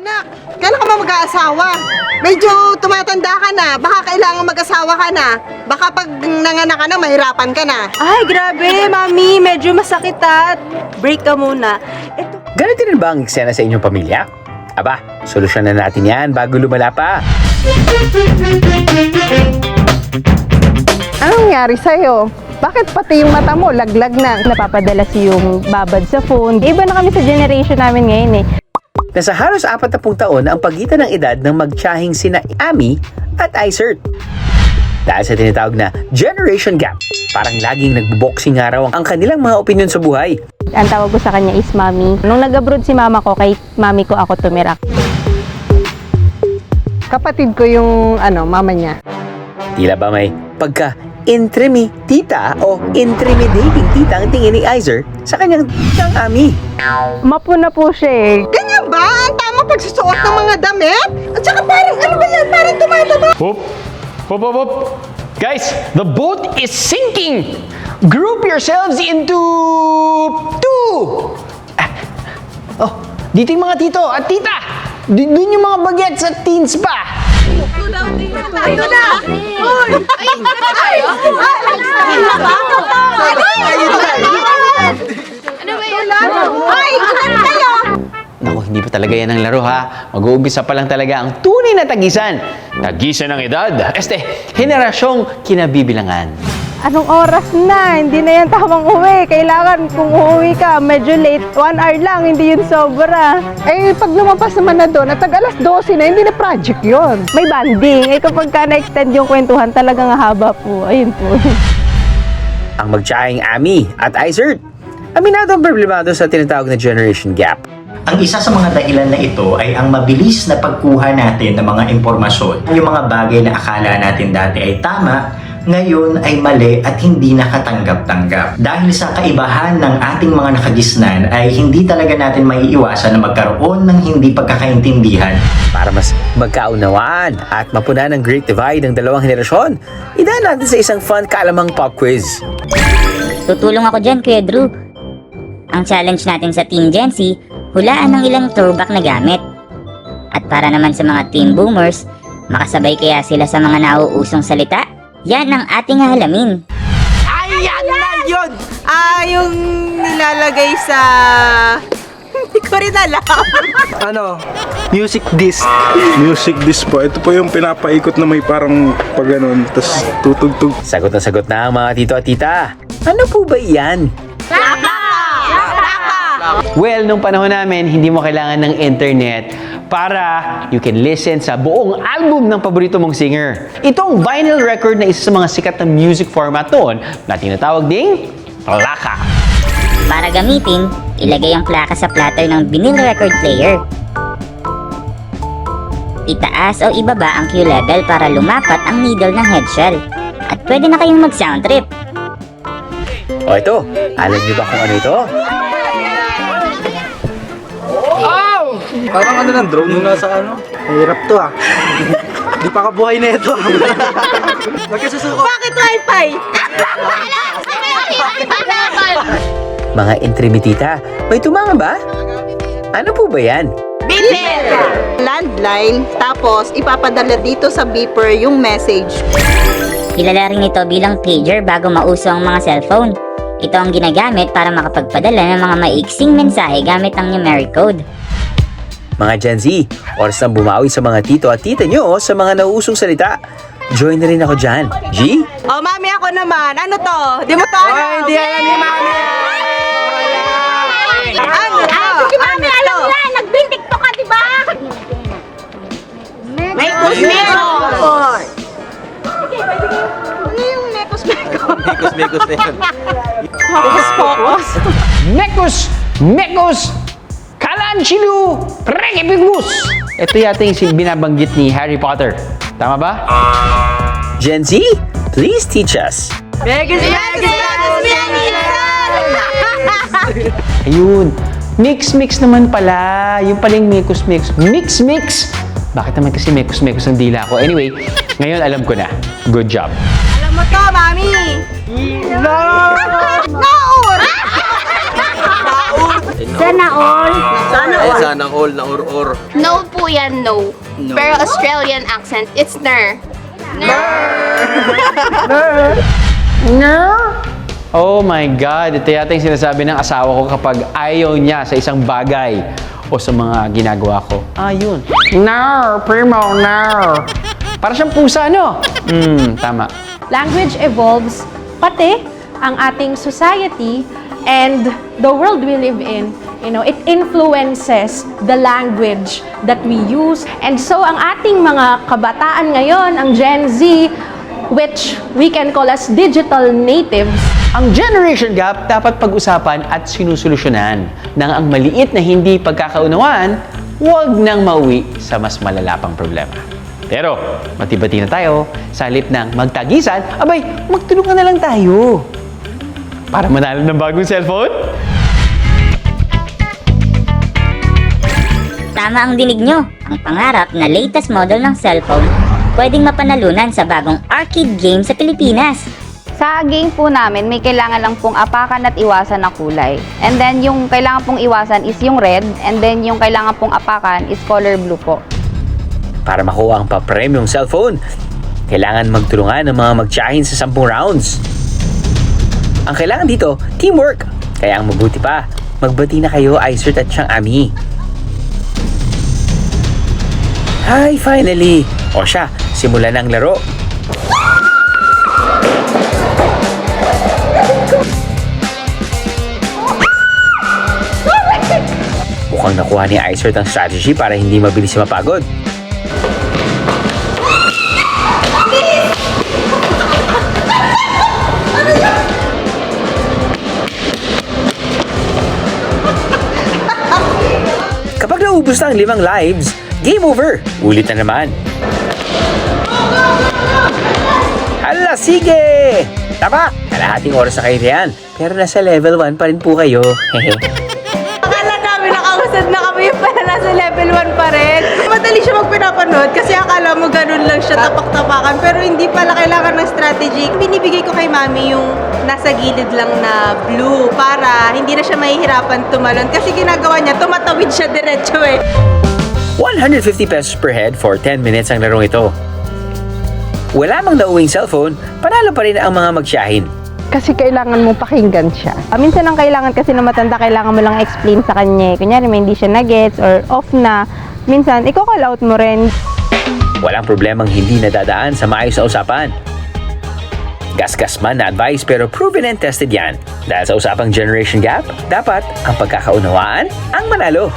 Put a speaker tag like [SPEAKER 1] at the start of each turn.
[SPEAKER 1] anak, kailan ka ba mag-aasawa? Medyo tumatanda ka na, baka kailangan mag-asawa ka na. Baka pag nanganak ka na, mahirapan ka na.
[SPEAKER 2] Ay, grabe, mami. Medyo masakit at. Break ka muna. Ito.
[SPEAKER 3] Ganito rin ba ang eksena sa inyong pamilya? Aba, solusyon na natin yan bago lumala pa.
[SPEAKER 1] Anong nangyari sa'yo? Bakit pati yung mata mo laglag na?
[SPEAKER 2] Napapadalas yung babad sa phone. Iba na kami sa generation namin ngayon eh.
[SPEAKER 3] Nasa halos 40 taon na ang pagitan ng edad ng magtiyahing sina Ami at Isert. Dahil sa tinatawag na generation gap, parang laging nagbo-boxing nga raw ang kanilang mga opinion sa buhay.
[SPEAKER 2] Ang tawag ko sa kanya is mami. Nung nag-abroad si mama ko, kay mami ko ako tumira.
[SPEAKER 1] Kapatid ko yung ano, mama niya.
[SPEAKER 3] Tila ba may pagka intrimi tita o intimidating tita ang tingin ni Iser sa kanyang titang Ami.
[SPEAKER 2] Mapuna po siya eh.
[SPEAKER 1] Ganyan ba? Ang tamang pagsusuot ng mga damit? At saka parang, ano ba yan? Parang tumataba.
[SPEAKER 4] Hop! Hop, hop, hop! Guys, the boat is sinking! Group yourselves into two! Ah. Oh, dito yung mga tito at tita! Doon yung mga bagets at teens pa!
[SPEAKER 1] Ito na!
[SPEAKER 4] Talaga yan ang laro ha. Mag-uumpisa pa lang talaga ang tunay na tagisan. Tagisan ng edad. Este, henerasyong kinabibilangan.
[SPEAKER 2] Anong oras na? Hindi na yan tamang uwi. Kailangan kung uuwi ka, medyo late. One hour lang, hindi yun sobra.
[SPEAKER 1] Eh, pag lumabas naman na doon, at tag alas 12 na, hindi na project yon.
[SPEAKER 2] May banding. Eh kapag ka na-extend yung kwentuhan, talagang haba po. Ayun po.
[SPEAKER 3] Ang magtiyahing Ami at Isert. Aminado ang problemado sa tinatawag na generation gap.
[SPEAKER 5] Ang isa sa mga dahilan na ito ay ang mabilis na pagkuha natin ng mga impormasyon. Yung mga bagay na akala natin dati ay tama, ngayon ay mali at hindi nakatanggap-tanggap. Dahil sa kaibahan ng ating mga nakagisnan ay hindi talaga natin maiiwasan na magkaroon ng hindi pagkakaintindihan
[SPEAKER 3] Para mas magkaunawaan at mapunan ang great divide ng dalawang henerasyon, idaan natin sa isang fun kalamang pop quiz.
[SPEAKER 6] Tutulong ako dyan, Kuya Drew. Ang challenge natin sa Team Gen Z, hulaan ng ilang throwback na gamit. At para naman sa mga Team Boomers, makasabay kaya sila sa mga nauusong salita? Yan ang ating hahalamin.
[SPEAKER 2] Ah, yung nilalagay sa... Hindi ko rin alam.
[SPEAKER 7] ano, music disc. Music disc po. Ito po yung pinapaikot na may parang pag ganun, tapos tutugtog.
[SPEAKER 3] Sagot na sagot na ang mga tito at tita. Ano po ba yan?
[SPEAKER 4] Well, nung panahon namin, hindi mo kailangan ng internet para you can listen sa buong album ng paborito mong singer. Itong vinyl record na isa sa mga sikat na music format noon na tinatawag ding plaka.
[SPEAKER 6] Para gamitin, ilagay ang plaka sa platter ng vinyl record player. Itaas o ibaba ang Q level para lumapat ang needle ng headshell. At pwede na kayong mag-sound trip.
[SPEAKER 3] O ito, alam niyo ba kung ano ito?
[SPEAKER 7] Parang ano ng drone nung nasa ano? Hirap to ah. Di pa kabuhay na ito. Magkasusuko.
[SPEAKER 2] Bakit wifi?
[SPEAKER 3] Mga intrimitita, may tumanga ba? Ano po ba yan?
[SPEAKER 1] Landline, tapos ipapadala dito sa beeper yung message.
[SPEAKER 6] Kilala rin ito bilang pager bago mauso ang mga cellphone. Ito ang ginagamit para makapagpadala ng mga maiksing mensahe gamit ang numeric code.
[SPEAKER 3] Mga Gen Z, oras na bumawi sa mga tito at tita nyo sa mga nauusong salita. Join na rin ako dyan. G?
[SPEAKER 2] Oh, mami, ako naman. Ano to? Di mo to alam? hindi alam ni mami. Ano to? Sige, mami, alam mo na. Nagbintik to ka, di ba? May kusmero.
[SPEAKER 1] Ano yung nekos mekos?
[SPEAKER 2] Focus, focus.
[SPEAKER 4] Mekos! Mekos! Kalanchilu! Rekipigus! Ito yata yung binabanggit ni Harry Potter. Tama ba?
[SPEAKER 3] Gen Z, please teach us.
[SPEAKER 2] Megas, megas, megas,
[SPEAKER 4] Ayun. Mix-mix naman pala. Yung paling mekos-mekos. Mix-mix! Bakit naman kasi mekos-mekos ang dila ko? Anyway, ngayon alam ko na. Good job.
[SPEAKER 2] Alam mo to, mami.
[SPEAKER 1] Naur!
[SPEAKER 8] Sana all.
[SPEAKER 9] Sana
[SPEAKER 10] Eh,
[SPEAKER 9] all.
[SPEAKER 10] sana all na or-or.
[SPEAKER 8] No po yan, no. Pero Australian accent, it's ner.
[SPEAKER 4] Oh my God, ito yata yung sinasabi ng asawa ko kapag ayaw niya sa isang bagay o sa mga ginagawa ko. Ah, yun. No, primo, no. Para siyang pusa, no? Hmm, tama.
[SPEAKER 11] Language evolves pati ang ating society and the world we live in. You know, it influences the language that we use. And so ang ating mga kabataan ngayon, ang Gen Z, which we can call as digital natives,
[SPEAKER 4] Ang generation gap dapat pag-usapan at sinusolusyonan nang ang maliit na hindi pagkakaunawaan, huwag nang mauwi sa mas malala pang problema. Pero, matibati na tayo, sa halip ng magtagisan, abay, magtulungan na lang tayo. Para manalo ng bagong cellphone?
[SPEAKER 6] Tama ang dinig nyo. Ang pangarap na latest model ng cellphone pwedeng mapanalunan sa bagong arcade game sa Pilipinas.
[SPEAKER 12] Sa game po namin, may kailangan lang pong apakan at iwasan na kulay. And then, yung kailangan pong iwasan is yung red. And then, yung kailangan pong apakan is color blue po.
[SPEAKER 3] Para makuha ang pa-premium cellphone, kailangan magtulungan ng mga magtsahin sa 10 rounds. Ang kailangan dito, teamwork. Kaya ang mabuti pa, magbati na kayo, Isert at siyang Ami. Hi, finally! O siya, simulan ang laro. Mukhang nakuha ni Isert ang strategy para hindi mabilis mapagod. Naubos na ang limang lives, game over! Ulit na naman. Hala, sige! Tama! Kalahating oras na kayo riyan. Pero nasa level 1 pa rin po kayo.
[SPEAKER 11] Akala namin nakausad na kami pala nasa level 1 pa rin.
[SPEAKER 9] Madali siya magpinapanood kasi akala mo ganun lang siya tapak-tapakan pero hindi pala kailangan ng strategy. Binibigay ko kay mami yung nasa gilid lang na blue para hindi na siya mahihirapan tumalon kasi ginagawa niya, tumatawid siya diretso eh.
[SPEAKER 3] 150 pesos per head for 10 minutes ang larong ito. Wala mang nauwing cellphone, panalo pa rin ang mga magsyahin.
[SPEAKER 11] Kasi kailangan mo pakinggan siya. Ah, minsan ang kailangan kasi na matanda, kailangan mo lang explain sa kanya. Kunyari, may hindi siya na-gets or off na. Minsan, i-call out mo rin.
[SPEAKER 3] Walang problemang hindi nadadaan sa maayos na usapan. Gasgas man na advice pero proven and tested yan. Dahil sa usapang generation gap, dapat ang pagkakaunawaan ang manalo.